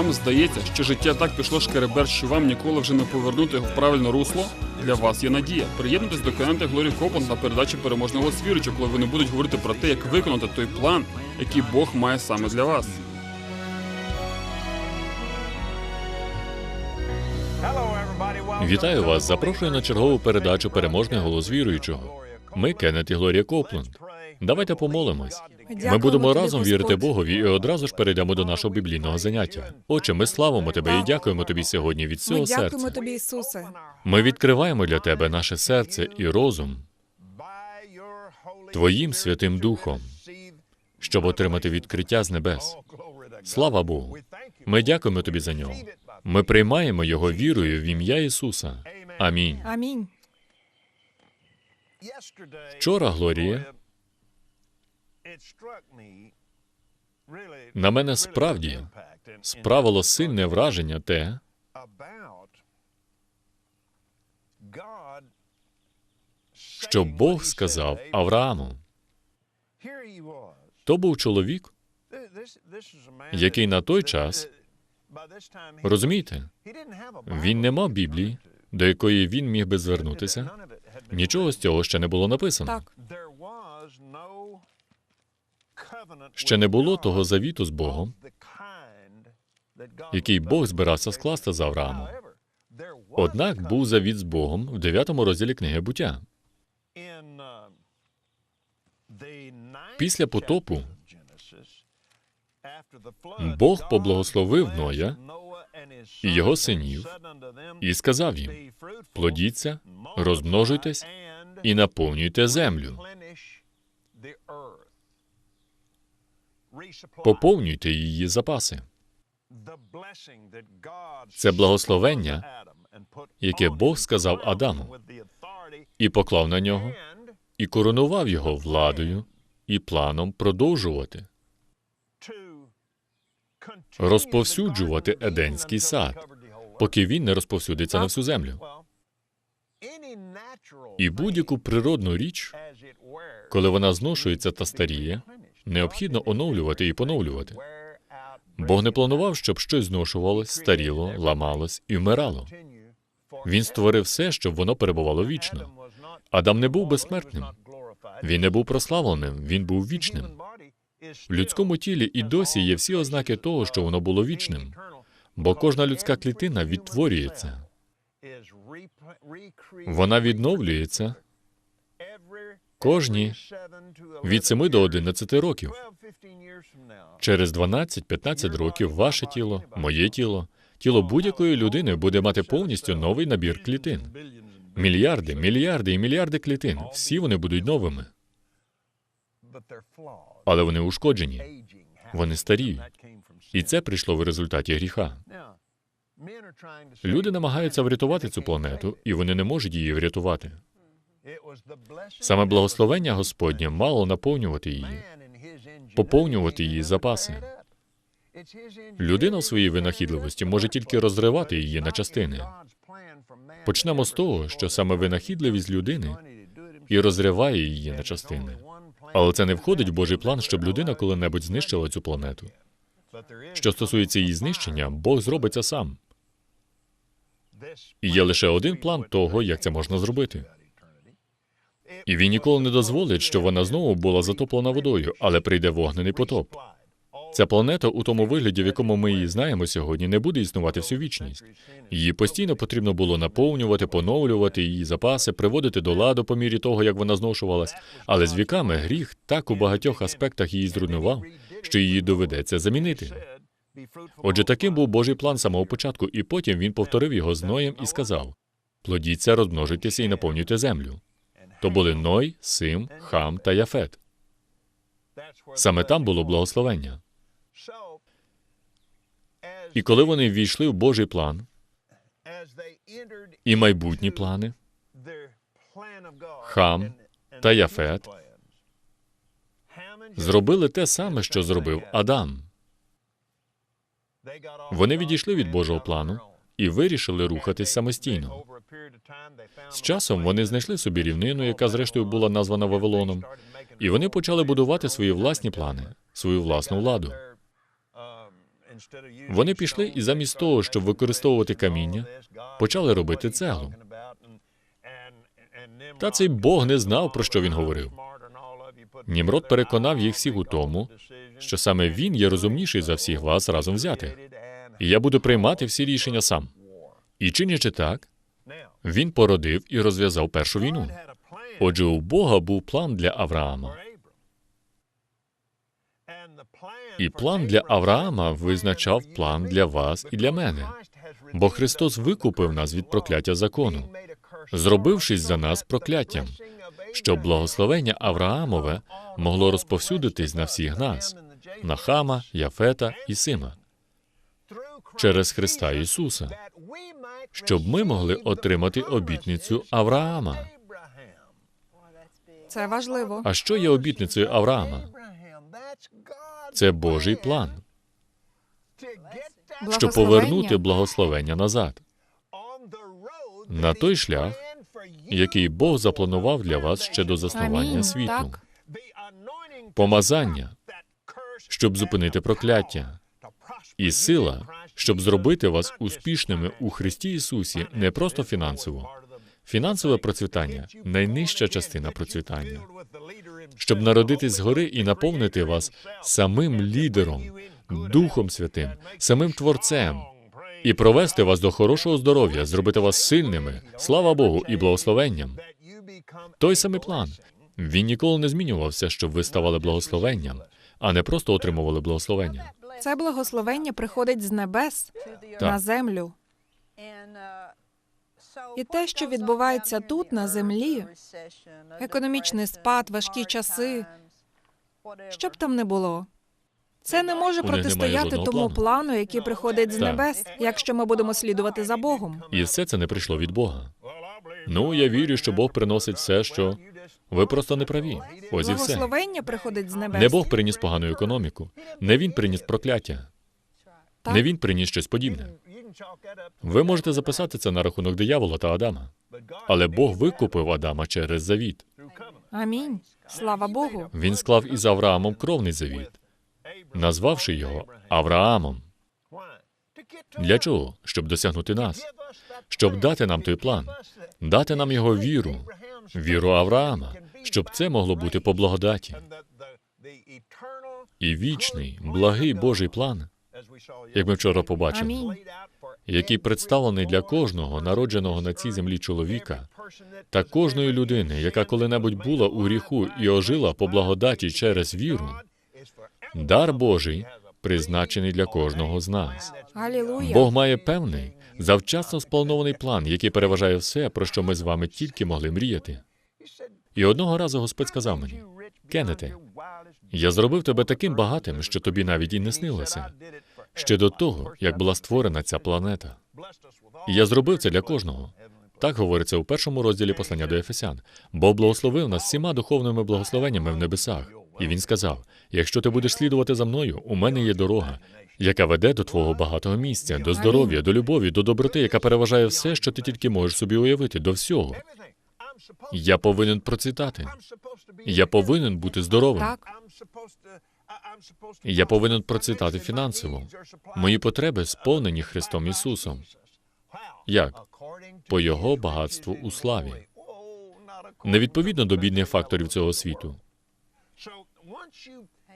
Вам здається, що життя так пішло шкеребер, що вам ніколи вже не повернути його в правильне русло? Для вас є надія. Приєднуйтесь до команди Глорі Копланд на передачі переможного свірича, коли вони будуть говорити про те, як виконати той план, який Бог має саме для вас. Вітаю вас! Запрошую на чергову передачу Переможний голос віруючого. Ми Кеннет і Глорія Копланд. Давайте помолимось. Ми будемо разом вірити Богові і одразу ж перейдемо до нашого біблійного заняття. Отче, ми славимо тебе і дякуємо тобі сьогодні від Ми всього дякуємо серця. тобі, Ісусе. Ми відкриваємо для тебе наше серце і розум Твоїм Святим Духом, щоб отримати відкриття з небес. Слава Богу! Ми дякуємо тобі за нього. Ми приймаємо його вірою в ім'я Ісуса. Амінь. Амінь. Вчора, Глорія, на мене справді справило сильне враження те, що Бог сказав Аврааму. То був чоловік, який на той час, розумієте, він не мав Біблії, до якої він міг би звернутися. Нічого з цього ще не було написано. Так, Ще не було того завіту з Богом, який Бог збирався скласти з Авраамом. Однак був завіт з Богом в 9 розділі книги буття. Після потопу Бог поблагословив Ноя і його синів і сказав їм: плодіться, розмножуйтесь і наповнюйте землю, поповнюйте її запаси. Це благословення, яке Бог сказав Адаму, і поклав на нього, і коронував його владою і планом продовжувати, розповсюджувати Еденський сад, поки він не розповсюдиться на всю землю. І будь-яку природну річ, коли вона зношується та старіє, необхідно оновлювати і поновлювати. Бог не планував, щоб щось зношувалось, старіло, ламалось і вмирало. Він створив все, щоб воно перебувало вічно. Адам не був безсмертним. Він не був прославленим, він був вічним. В людському тілі і досі є всі ознаки того, що воно було вічним, бо кожна людська клітина відтворюється. Вона відновлюється кожні від 7 до 11 років. Через 12-15 років ваше тіло, моє тіло, тіло будь-якої людини буде мати повністю новий набір клітин. Мільярди, мільярди і мільярди клітин. Всі вони будуть новими, але вони ушкоджені. Вони старіють. І це прийшло в результаті гріха. Люди намагаються врятувати цю планету, і вони не можуть її врятувати. Саме благословення Господнє мало наповнювати її, поповнювати її запаси. Людина в своїй винахідливості може тільки розривати її на частини. Почнемо з того, що саме винахідливість людини і розриває її на частини. Але це не входить в Божий план, щоб людина коли-небудь знищила цю планету. Що стосується її знищення, Бог зробить це сам. І є лише один план того, як це можна зробити. І він ніколи не дозволить, щоб вона знову була затоплена водою, але прийде вогнений потоп. Ця планета у тому вигляді, в якому ми її знаємо сьогодні, не буде існувати всю вічність. Її постійно потрібно було наповнювати, поновлювати її запаси, приводити до ладу по мірі того, як вона зношувалась. Але з віками гріх так у багатьох аспектах її зруйнував, що її доведеться замінити. Отже, таким був Божий план самого початку, і потім він повторив його з Ноєм і сказав: плодіться, розмножуйтеся і наповнюйте землю. То були Ной, Сим, Хам та Яфет. Саме там було благословення. І коли вони ввійшли в Божий план і майбутні плани, Хам та Яфет зробили те саме, що зробив Адам. Вони відійшли від Божого плану і вирішили рухатись самостійно. З часом вони знайшли собі рівнину, яка зрештою була названа Вавилоном, і вони почали будувати свої власні плани, свою власну владу. Вони пішли і замість того, щоб використовувати каміння, почали робити цеглу. Та цей Бог не знав, про що він говорив. Німрод переконав їх всіх у тому, що саме він є розумніший за всіх вас разом взятих. Я буду приймати всі рішення сам. І чинячи так, він породив і розв'язав першу війну. Отже, у Бога був план для Авраама. І план для Авраама визначав план для вас і для мене. Бо Христос викупив нас від прокляття закону, зробившись за нас прокляттям, щоб благословення Авраамове могло розповсюдитись на всіх нас, на Хама, Яфета і Сима, через Христа Ісуса, щоб ми могли отримати обітницю Авраама. Це важливо. А що є обітницею Авраама? Це Божий план, щоб повернути благословення назад на той шлях, який Бог запланував для вас ще до заснування Амінь. світу, Так. помазання, щоб зупинити прокляття, і сила, щоб зробити вас успішними у Христі Ісусі не просто фінансово. Фінансове процвітання найнижча частина процвітання, щоб народитись згори і наповнити вас самим лідером, Духом Святим, самим Творцем, і провести вас до хорошого здоров'я, зробити вас сильними, слава Богу, і благословенням. Той самий план. Він ніколи не змінювався, щоб ви ставали благословенням, а не просто отримували благословення. Це благословення приходить з небес Так. на землю. І те, що відбувається тут, на землі, економічний спад, важкі часи, Що б там не було. Це не може протистояти тому плану. плану, який приходить з Так. небес, якщо ми будемо слідувати за Богом. І все це не прийшло від Бога. Ну, я вірю, що Бог приносить все, що ви просто не праві. Ось і все. Благословення приходить з небес. Не Бог приніс погану економіку, не він приніс прокляття, Так. не він приніс щось подібне. Ви можете записати це на рахунок диявола та Адама. Але Бог викупив Адама через завіт. Амінь. Слава Богу. Він склав із Авраамом кровний завіт, назвавши його Авраамом. Для чого? Щоб досягнути нас, щоб дати нам той план, дати нам його віру, віру Авраама, щоб це могло бути по благодаті. І вічний, благий Божий план, як ми вчора побачили, Амінь. який представлений для кожного народженого на цій землі чоловіка та кожної людини, яка коли-небудь була у гріху і ожила по благодаті через віру, дар Божий призначений для кожного з нас. Алілуя. Бог має певний, завчасно спланований план, який переважає все, про що ми з вами тільки могли мріяти. І одного разу Господь сказав мені: Кеннете, я зробив тебе таким багатим, що тобі навіть і не снилося. Ще до того, як була створена ця планета. І я зробив це для кожного. Так говориться у першому розділі послання до Ефесян. Бог благословив нас всіма духовними благословеннями в небесах. І він сказав: якщо ти будеш слідувати за мною, у мене є дорога, яка веде до твого багатого місця, до здоров'я, до любові, до доброти, яка переважає все, що ти тільки можеш собі уявити, до всього. Я повинен процвітати. Я повинен бути здоровим. Так. Я повинен процвітати фінансово. Мої потреби сповнені Христом Ісусом. Як? По Його багатству у славі. Не відповідно до бідних факторів цього світу.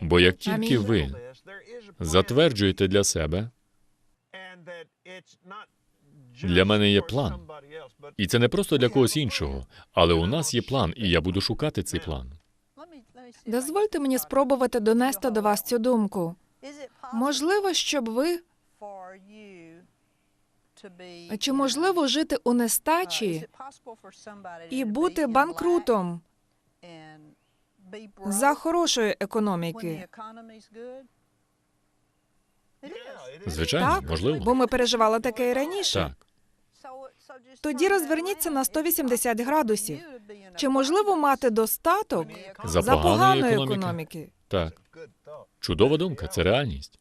Бо як тільки ви затверджуєте для себе, Для мене є план. і це не просто для когось іншого, але у нас є план, і я буду шукати цей план. Дозвольте мені спробувати донести до вас цю думку. Можливо, щоб ви чи можливо жити у нестачі і бути банкрутом за хорошої економіки? Звичайно, Так, можливо. бо ми переживали таке і раніше. Так. Тоді розверніться на 180 градусів. Чи можливо мати достаток За за поганої економіки? Так. Чудова думка, це реальність.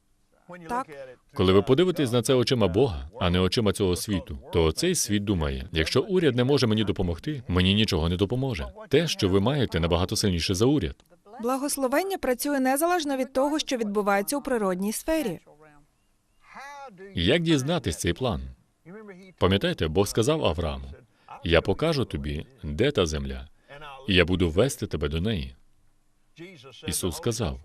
Так. Коли ви подивитесь на це очима Бога, а не очима цього світу, то цей світ думає: якщо уряд не може мені допомогти, мені нічого не допоможе. Те, що ви маєте, набагато сильніше за уряд. Благословення працює незалежно від того, що відбувається у природній сфері. Як дізнатись цей план? Пам'ятаєте, Бог сказав Аврааму: Я покажу тобі, де та земля, і я буду вести тебе до неї. Ісус сказав: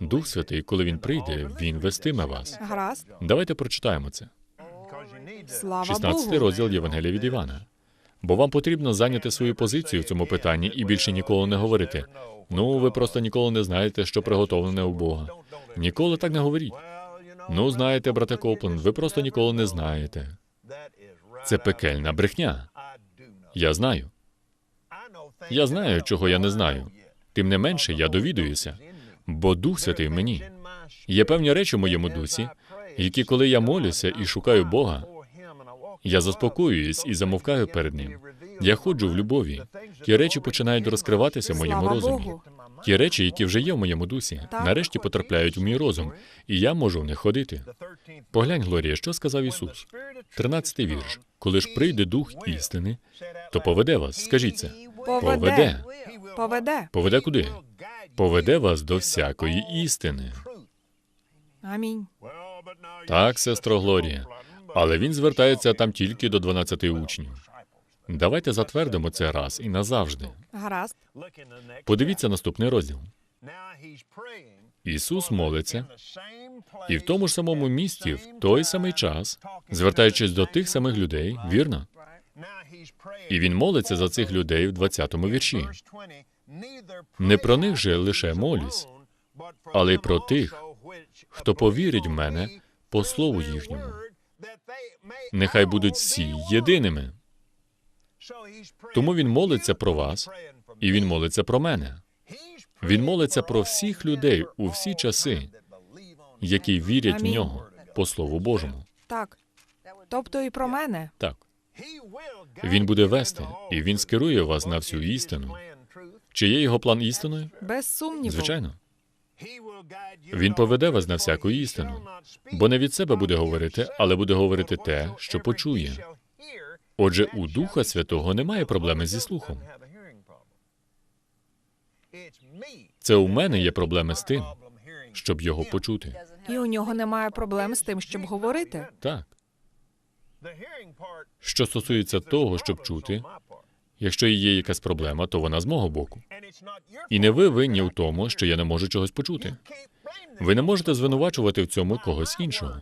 Дух Святий, коли він прийде, він вестиме вас. Гаразд, Давайте прочитаємо це. слава 16 розділ Євангелія від Івана. Бо вам потрібно зайняти свою позицію в цьому питанні і більше ніколи не говорити. Ну, ви просто ніколи не знаєте, що приготовлене у Бога. Ніколи так не говоріть. Ну, знаєте, брате Копленд, ви просто ніколи не знаєте. Це пекельна брехня. Я знаю. Я знаю, чого я не знаю. Тим не менше, я довідуюся, бо Дух Святий в мені. Є певні речі в моєму дусі, які, коли я молюся і шукаю Бога, я заспокоююсь і замовкаю перед ним. Я ходжу в любові. Ті речі починають розкриватися в моєму Слава розумі. Богу. Ті речі, які вже є в моєму дусі, Так. нарешті потрапляють в мій розум, і я можу в них ходити. Поглянь, Глорія, що сказав Ісус. Тринадцятий вірш. Коли ж прийде Дух істини, то поведе вас. Скажіть це. Поведе. Поведе. Поведе. Поведе куди? Поведе вас до всякої істини. Амінь. Так, сестро Глорія. Але він звертається там тільки до 12 учнів. Давайте затвердимо це раз і назавжди. Гаразд. Подивіться наступний розділ. Ісус молиться, і в тому ж самому місці, в той самий час, звертаючись до тих самих людей, вірно? І він молиться за цих людей в 20-му вірші. Не про них же лише молюсь, але й про тих, Хто повірить в мене по слову їхньому. Нехай будуть всі єдиними. Тому він молиться про вас, і він молиться про мене. Він молиться про всіх людей у всі часи, які вірять в нього по Слову Божому. Так. Тобто і про мене. Так, він буде вести, і він скерує вас на всю істину. Чи є його план істиною? Без сумніву. Звичайно, він поведе вас на всяку істину, бо не від себе буде говорити, але буде говорити те, що почує. Отже, у Духа Святого немає проблеми зі слухом. Це у мене є проблеми з тим, щоб його почути. І у нього немає проблем з тим, щоб говорити. Так, що стосується того, щоб чути, якщо і є якась проблема, то вона з мого боку. І не ви винні в тому, що я не можу чогось почути. Ви не можете звинувачувати в цьому когось іншого.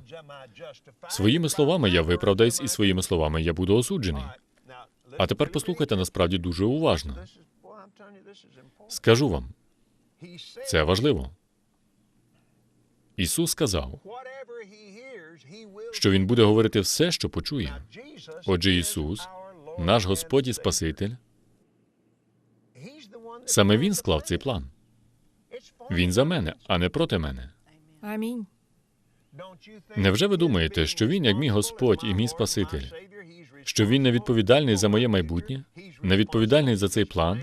Своїми словами я виправдаюсь, і своїми словами я буду осуджений. А тепер послухайте насправді дуже уважно. Скажу вам, це важливо. Ісус сказав, що Він буде говорити все, що почує. Отже, Ісус, наш Господь і Спаситель, саме Він склав цей план. Він за мене, а не проти мене. Амінь. Невже ви думаєте, що він, як мій Господь і мій Спаситель, що він не відповідальний за моє майбутнє, не відповідальний за цей план?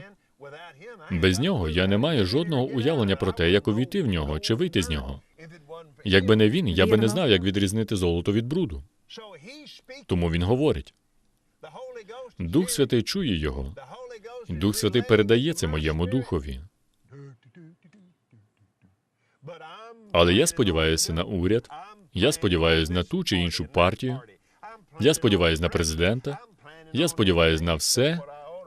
Без нього я не маю жодного уявлення про те, як увійти в нього чи вийти з нього. Якби не він, я би не знав, як відрізнити золото від бруду. Тому він говорить. Дух Святий чує його. Дух Святий передає це моєму духові. Але я сподіваюся на уряд, я сподіваюся на ту чи іншу партію, я сподіваюся на президента, я сподіваюся на все,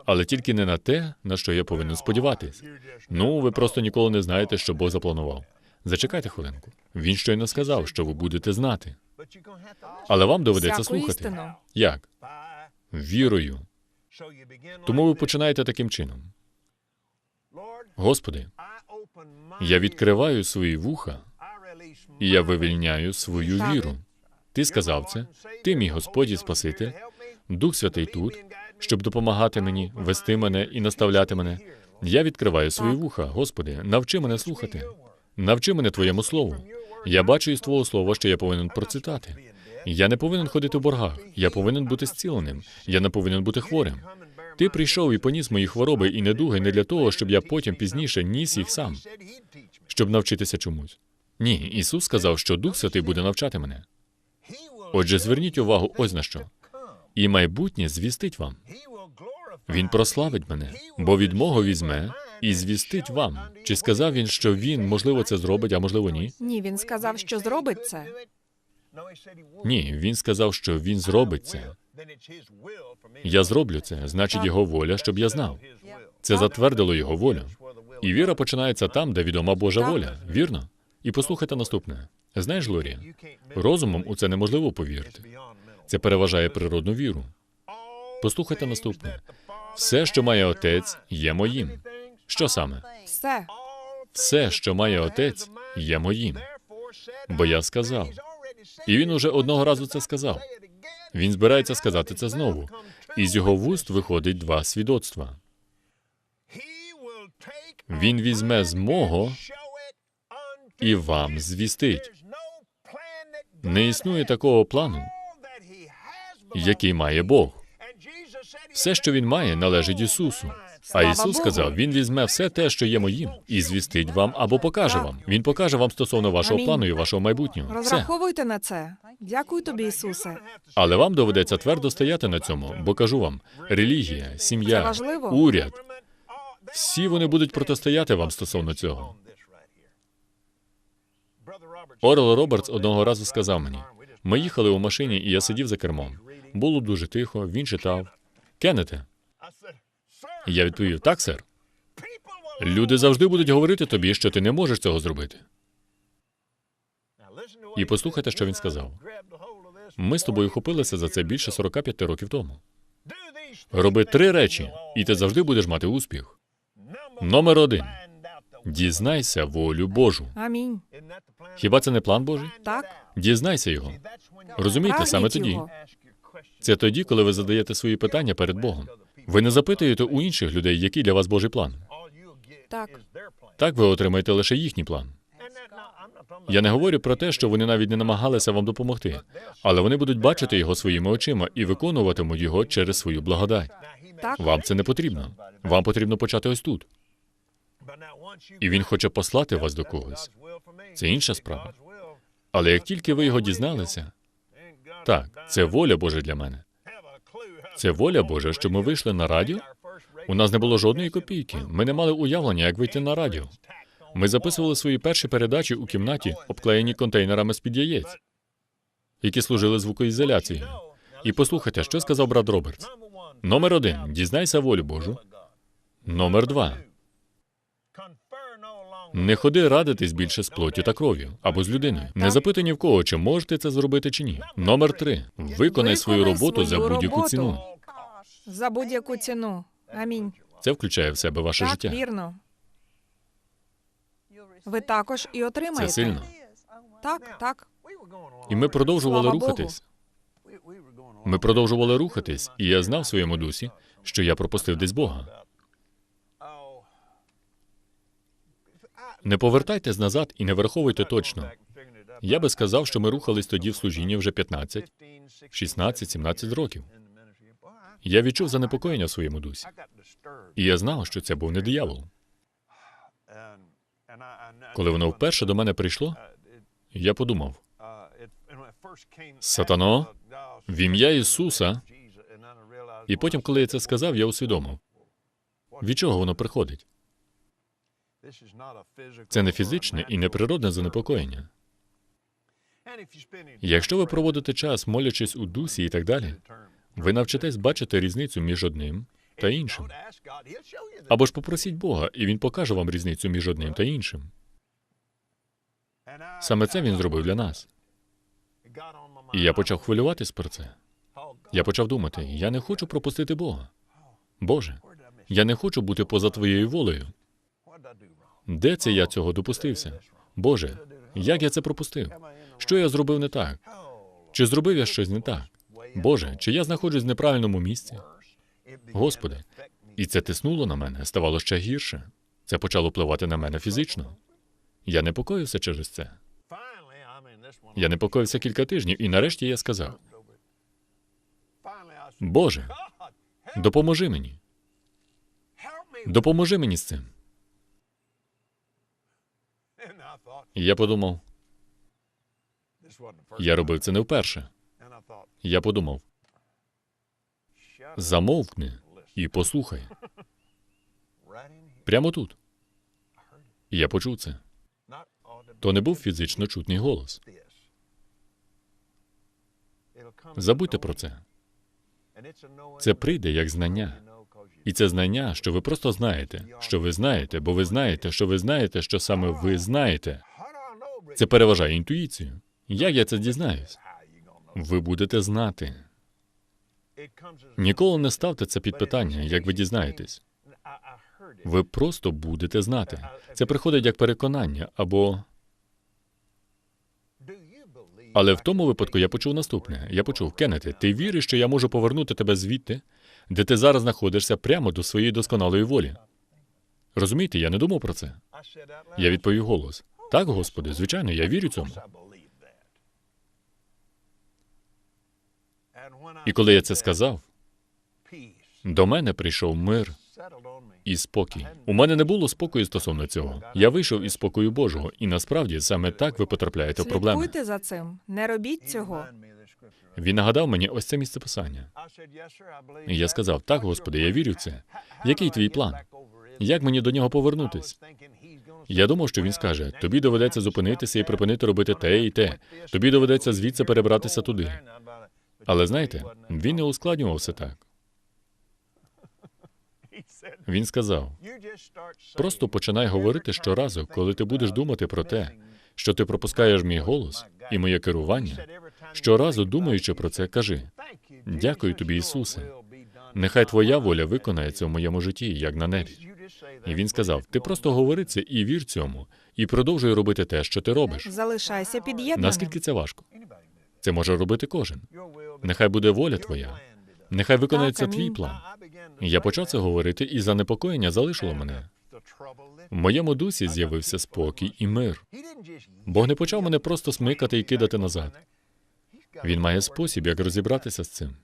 але тільки не на те, на що я повинен сподіватись. Ну, ви просто ніколи не знаєте, що Бог запланував. Зачекайте хвилинку. Він щойно сказав, що ви будете знати. Але вам доведеться Всяку слухати. істину. Як? Вірою. Тому ви починаєте таким чином. Господи, я відкриваю свої вуха, і я вивільняю свою віру. Ти сказав це, ти мій Господь і Спаситель, Дух Святий тут, щоб допомагати мені, вести мене і наставляти мене. Я відкриваю свої вуха, Господи, навчи мене слухати. Навчи мене Твоєму слову. Я бачу із Твого слова, що я повинен процитати. Я не повинен ходити в боргах. Я повинен бути зціленим. Я не повинен бути хворим. Ти прийшов і поніс мої хвороби і недуги не для того, щоб я потім пізніше ніс їх сам, щоб навчитися чомусь. Ні, Ісус сказав, що Дух Святий буде навчати мене. Отже, зверніть увагу ось на що. І майбутнє звістить вам. Він прославить мене, бо від мого візьме і звістить вам. Чи сказав він, що він, можливо, це зробить, а можливо, ні? Ні, він сказав, що зробить це. Ні, він сказав, що він зробить це. Я зроблю це, значить його воля, щоб я знав. Це затвердило його волю. І віра починається там, де відома Божа воля. Вірно? І послухайте наступне. Знаєш, Глорія, розумом у це неможливо повірити. Це переважає природну віру. Послухайте наступне. Все, що має отець, є моїм. Що саме? Все. Все, що має отець, є моїм. Бо я сказав. І він уже одного разу це сказав. Він збирається сказати це знову. І з його вуст виходить два свідоцтва. Він візьме з мого І вам звістить. Не існує такого плану, який має Бог. Все, що він має, належить Ісусу. А Ісус сказав: Він візьме все те, що є моїм, і звістить вам або покаже вам. Він покаже вам стосовно вашого плану і вашого майбутнього. Розраховуйте на це. Дякую тобі, Ісусе. Але вам доведеться твердо стояти на цьому, бо кажу вам: релігія, сім'я, уряд всі вони будуть протистояти вам стосовно цього. Орел Робертс одного разу сказав мені: ми їхали у машині, і я сидів за кермом. Було дуже тихо, він читав. Кеннете, я відповів: так, сер. Люди завжди будуть говорити тобі, що ти не можеш цього зробити. І послухайте, що він сказав. Ми з тобою хопилися за це більше 45 років тому. Роби три речі, і ти завжди будеш мати успіх. Номер один. Дізнайся волю Божу. Амінь. Хіба це не план Божий? Так, Дізнайся його. Розумієте, Прагніть саме тоді. його. Це тоді, коли ви задаєте свої питання перед Богом. Ви не запитуєте у інших людей, який для вас Божий план. так. Так ви отримаєте лише їхній план. Я не говорю про те, що вони навіть не намагалися вам допомогти, але вони будуть бачити його своїми очима і виконуватимуть його через свою благодать. Так. Вам це не потрібно. Вам потрібно почати ось тут. І він хоче послати вас до когось. Це інша справа. Але як тільки ви його дізналися, так, це воля Божа для мене. Це воля Божа, що ми вийшли на радіо. У нас не було жодної копійки. Ми не мали уявлення, як вийти на радіо. Ми записували свої перші передачі у кімнаті, обклеєні контейнерами з-під яєць, які служили звукоізоляцією. І послухайте, що сказав брат Робертс. Номер один дізнайся волю Божу. Номер два не ходи радитись більше з плоттю та кров'ю або з людиною. Не запитуй ні в кого, чи можете це зробити чи ні. Номер три виконай свою роботу за будь-яку ціну. За будь-яку ціну. Амінь. Це включає в себе ваше Так, життя. вірно. Ви також і отримаєте. Це сильно. Так, так. І ми продовжували Слава рухатись. Ми продовжували рухатись, і я знав в своєму дусі, що я пропустив десь Бога. Не повертайтесь назад і не враховуйте точно. Я би сказав, що ми рухались тоді в служінні вже 15, 16, 17 років. Я відчув занепокоєння в своєму дусі. І я знав, що це був не диявол. Коли воно вперше до мене прийшло, я подумав: Сатано, в ім'я Ісуса. і потім, коли я це сказав, я усвідомив, від чого воно приходить. Це не фізичне і не природне занепокоєння. Якщо ви проводите час, молячись у дусі і так далі, ви навчитесь бачити різницю між одним та іншим. Або ж попросіть Бога, і він покаже вам різницю між одним та іншим. Саме це він зробив для нас. І я почав хвилюватись про це. Я почав думати: я не хочу пропустити Бога. Боже, я не хочу бути поза твоєю волею. Де це я цього допустився? Боже, як я це пропустив? Що я зробив не так? Чи зробив я щось не так? Боже, чи я знаходжусь в неправильному місці? Господи, і це тиснуло на мене, ставало ще гірше. Це почало впливати на мене фізично. Я непокоївся через це. Я непокоївся кілька тижнів, і нарешті я сказав: Боже, допоможи мені. Допоможи мені з цим. Я подумав, я робив це не вперше. Я подумав, замовкни і послухай. Прямо тут. Я почув це. То не був фізично чутний голос. Забудьте про це. Це прийде як знання. І це знання, що ви просто знаєте, що ви знаєте, бо ви знаєте, що ви знаєте, що саме ви знаєте. Це переважає інтуїцію. Як я це дізнаюсь? Ви будете знати. Ніколи не ставте це під питання, як ви дізнаєтесь. Ви просто будете знати. Це приходить як переконання або. Але в тому випадку я почув наступне. Я почув, Кеннете, ти віриш, що я можу повернути тебе звідти, де ти зараз знаходишся, прямо до своєї досконалої волі. Розумієте, я не думав про це. Я відповів голос. Так, Господи, звичайно, я вірю цьому. І коли я це сказав, до мене прийшов мир і спокій. У мене не було спокою стосовно цього. Я вийшов із спокою Божого, і насправді саме так ви потрапляєте в проблеми. Слідкуйте за цим. Не робіть цього. Він нагадав мені ось це місце писання. І я сказав: так, Господи, я вірю в це. Який твій план? Як мені до нього повернутись? Я думав, що він скаже: тобі доведеться зупинитися і припинити робити те і те. Тобі доведеться звідси перебратися туди. Але знаєте, він не ускладнював все так. Він сказав: просто починай говорити щоразу, коли ти будеш думати про те, що ти пропускаєш мій голос і моє керування. Щоразу думаючи про це, кажи: Дякую тобі, Ісусе. Нехай твоя воля виконається в моєму житті, як на небі. І він сказав: Ти просто говори це і вір цьому, і продовжуй робити те, що ти робиш. Залишайся під'єднаним. Наскільки це важко? Це може робити кожен. Нехай буде воля твоя. Нехай виконається Так, твій план. Я почав це говорити, і занепокоєння залишило мене. В моєму дусі з'явився спокій і мир. Бог не почав мене просто смикати і кидати назад. Він має спосіб, як розібратися з цим.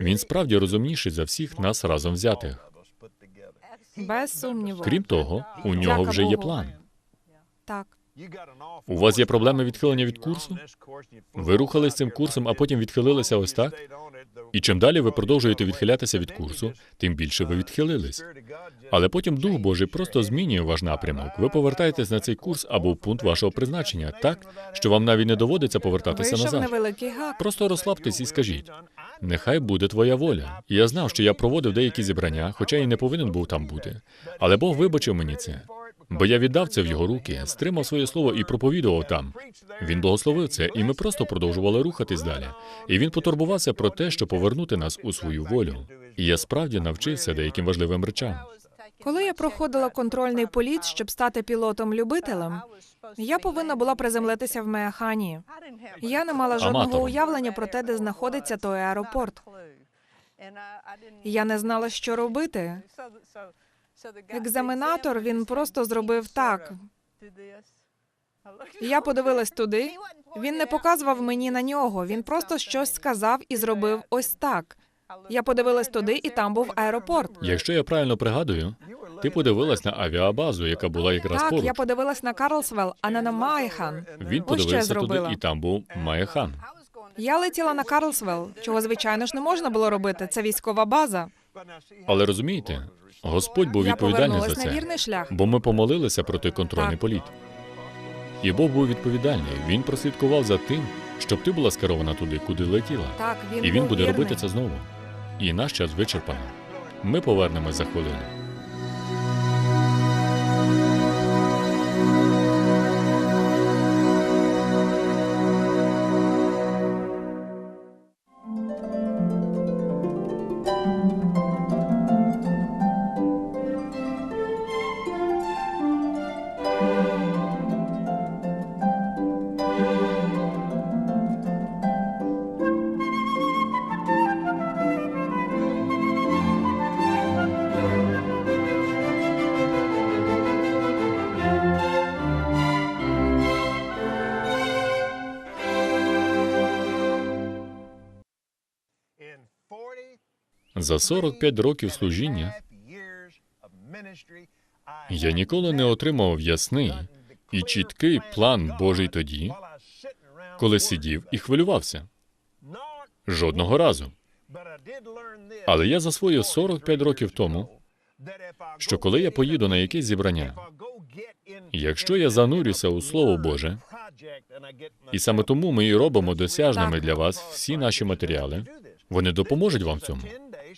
Він справді розумніший за всіх нас разом взятих. Без сумніву. Крім того, у нього Дяка вже є Богу. план. Так. У вас є проблеми відхилення від курсу? Ви рухались цим курсом, а потім відхилилися ось так? І чим далі ви продовжуєте відхилятися від курсу, тим більше ви відхилились. Але потім Дух Божий просто змінює ваш напрямок. Ви повертаєтесь на цей курс або в пункт вашого призначення, так що вам навіть не доводиться повертатися Вийшов назад. невеликий гак. Просто розслабтесь і скажіть: нехай буде твоя воля. І я знав, що я проводив деякі зібрання, хоча і не повинен був там бути. Але Бог вибачив мені це. Бо я віддав це в його руки, стримав своє слово і проповідував там. Він благословив це, і ми просто продовжували рухатись далі. І він потурбувався про те, щоб повернути нас у свою волю. І я справді навчився деяким важливим речам. Коли я проходила контрольний політ, щоб стати пілотом-любителем, я повинна була приземлитися в Меахані. Я не мала жодного Аматором. уявлення про те, де знаходиться той аеропорт. Я не знала, що робити. Екзаменатор він просто зробив так. Я подивилась туди. Він не показував мені на нього. Він просто щось сказав і зробив ось так. Я подивилась туди, і там був аеропорт. Якщо я правильно пригадую, ти подивилась на авіабазу, яка була якраз Так, поруч. я подивилась на Карлсвелл, а не на Майхан. Він Ось що я подивився туди, зробила. і там був Маєхан. Я летіла на Карлсвелл, чого звичайно ж не можна було робити. Це військова база. Але розумієте, Господь був відповідальний за це. вірний шлях. Бо ми помолилися про той контрольний Так. політ. І Бог був відповідальний. Він прослідкував за тим, щоб ти була скерована туди, куди летіла. Так, він І він був буде вірний. робити це знову. І наш час вичерпано. Ми повернемось за хвилину. За 45 років служіння я ніколи не отримав ясний і чіткий план Божий тоді, коли сидів і хвилювався. Жодного разу. Але я засвоїв 45 років тому, що коли я поїду на якесь зібрання, якщо я занурюся у Слово Боже, і саме тому ми і робимо досяжними для вас всі наші матеріали, вони допоможуть вам в цьому.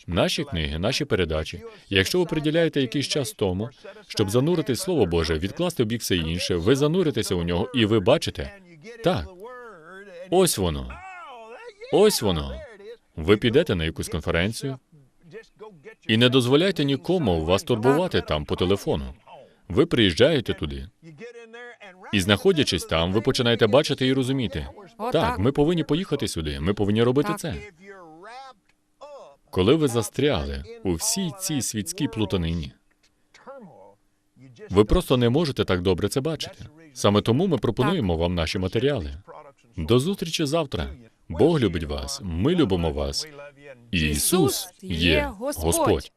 Наші книги, наші передачі. Якщо ви приділяєте якийсь час тому, щоб занурити Слово Боже, відкласти бік все інше, ви зануритеся у нього, і ви бачите, так, ось воно, ось воно. Ви підете на якусь конференцію і не дозволяйте нікому вас турбувати там по телефону. Ви приїжджаєте туди, і знаходячись там, ви починаєте бачити і розуміти. О, Так, так. ми повинні поїхати сюди. Ми повинні робити Так. це. Коли ви застряли у всій цій світській плутанині, ви просто не можете так добре це бачити. Саме тому ми пропонуємо вам наші матеріали. До зустрічі завтра. Бог любить вас, ми любимо вас. Ісус є Господь.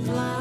flies.